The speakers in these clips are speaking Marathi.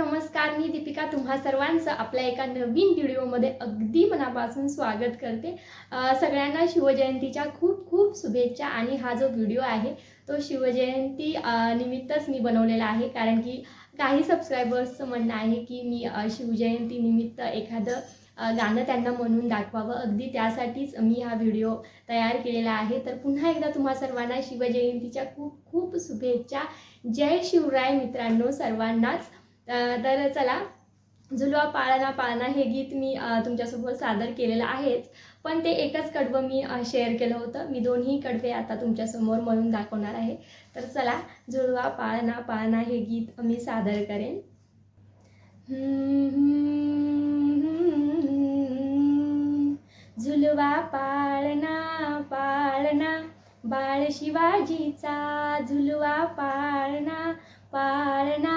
नमस्कार मी दीपिका तुम्हा सर्वांचं आपल्या एका नवीन व्हिडिओमध्ये अगदी मनापासून स्वागत करते. सगळ्यांना शिवजयंतीच्या खूप खूप शुभेच्छा आणि हा जो व्हिडिओ आहे तो शिवजयंती निमित्तच मी बनवलेला आहे. कारण की काही सबस्क्रायबर्सचं म्हणणं आहे की मी शिवजयंती निमित्त एखादं गाणं त्यांना म्हणून दाखवावं. अगदी त्यासाठीच मी हा व्हिडिओ तयार केलेला आहे. तर पुन्हा एकदा तुम्हा सर्वांना शिवजयंतीच्या खूप खूप शुभेच्छा. जय शिवराय मित्रांनो सर्वांनाच. तर चला झुलवा पाळणा पाळणा हे गीत मी तुमच्यासोबत सादर केलेलं आहेच. पण ते एकच कडवं मी शेअर केलं होतं. मी दोन्ही कडवे आता तुमच्यासमोर म्हणून दाखवणार आहे. तर चला झुलवा पाळणा पाळणा हे गीत मी सादर करेन. झुलवा पाळणा पाळणा बाळ शिवाजीचा झुलवा पाळणा पाळणा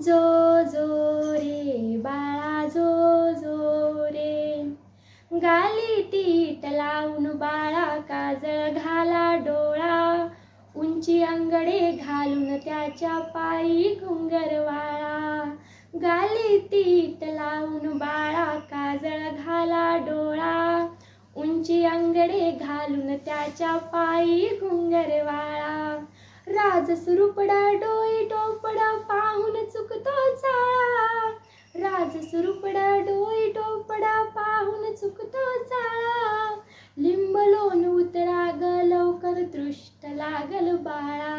जो जो रे बाळा जो जो रे. गाली तीट लावून बाळा काजळ घाला डोळा. उंची अंगडे घालून त्याच्या पायी घुंगरवाळा गाली तीट लावून बाळा काजळ घाला डोळा. उंची अंगडे घालून त्याच्या पायी घुंगरवाळा राज सुरुपडा डोई टोपडा पाहून चुकतो चाळा. राज सुरुपडा डोई टोपडा पाहून चुकतो चाळा. लिंब लोन उतरा ग लवकर दृष्ट लागल बाळा.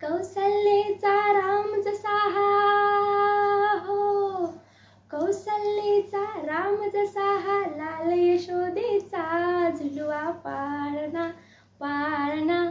कौसल्येचा राम जसा हा. हो कौसल्येचा राम जसा हा. लाल यशोदेचा झुलवा पाळणा पाळणा.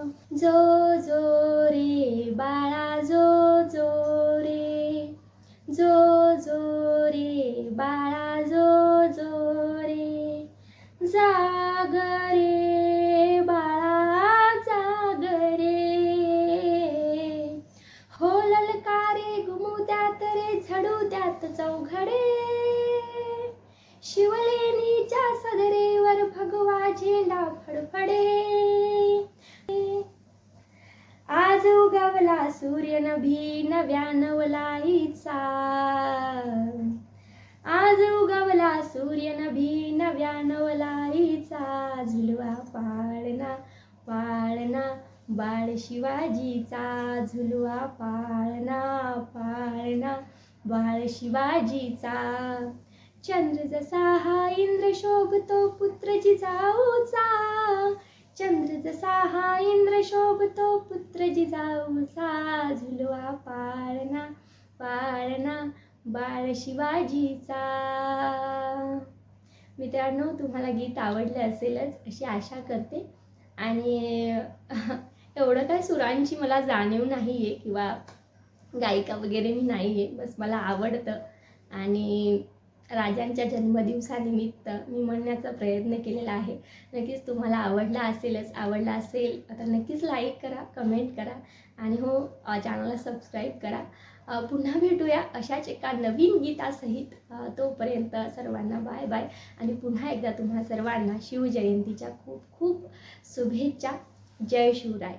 जो जो रे बाळा जो जो रे. जो जो रे बाळा जो जो रे. जाग रे बाळा जाग रे. हो ललकारे घुमू त्यात रे झडू त्यात चौघडे. शिवलेणीच्या सदरेवर भगवा झेंडा फडफडे. लावला सूर्यन सूर्य नभी नव्या नवलाईचा आज उगवला सूर्य नभी नव्या नवलाईचा झुलवा पाळणा पाळणा बाळ शिवाजीचा. झुलवा पाळणा पाळणा बाळ शिवाजीचा. चंद्र जसा हा इंद्र शोभतो पुत्र जिजाऊचा चंद्र जसा हा इंद्र शोभतो पुत्र जिजाऊचा झुलवा पाळणा पाळणा बाळ शिवाजीचा. मित्रांनो तुम्हाला गीत आवडलं असेलच अशी आशा करते. आणि एवढं काय सुरांची मला जाणीव नाही आहे किंवा गायिका वगैरे मी नाही आहे बस मला आवडतं. आणि राजांच्या जन्मदिवसानिमित्त मी म्हणण्याचा प्रयत्न केलेला आहे. नक्कीच तुम्हाला आवडला असेलच आवडला असेल तर नक्कीच लाईक करा कमेंट करा आणि हो चॅनलला सबस्क्राईब करा. पुन्हा भेटूया अशाच एका नवीन गीतासहित तोपर्यंत सर्वांना बाय बाय आणि पुन्हा एकदा तुम्हा सर्वांना शिवजयंतीच्या खूप खूप शुभेच्छा. जय शिवराय.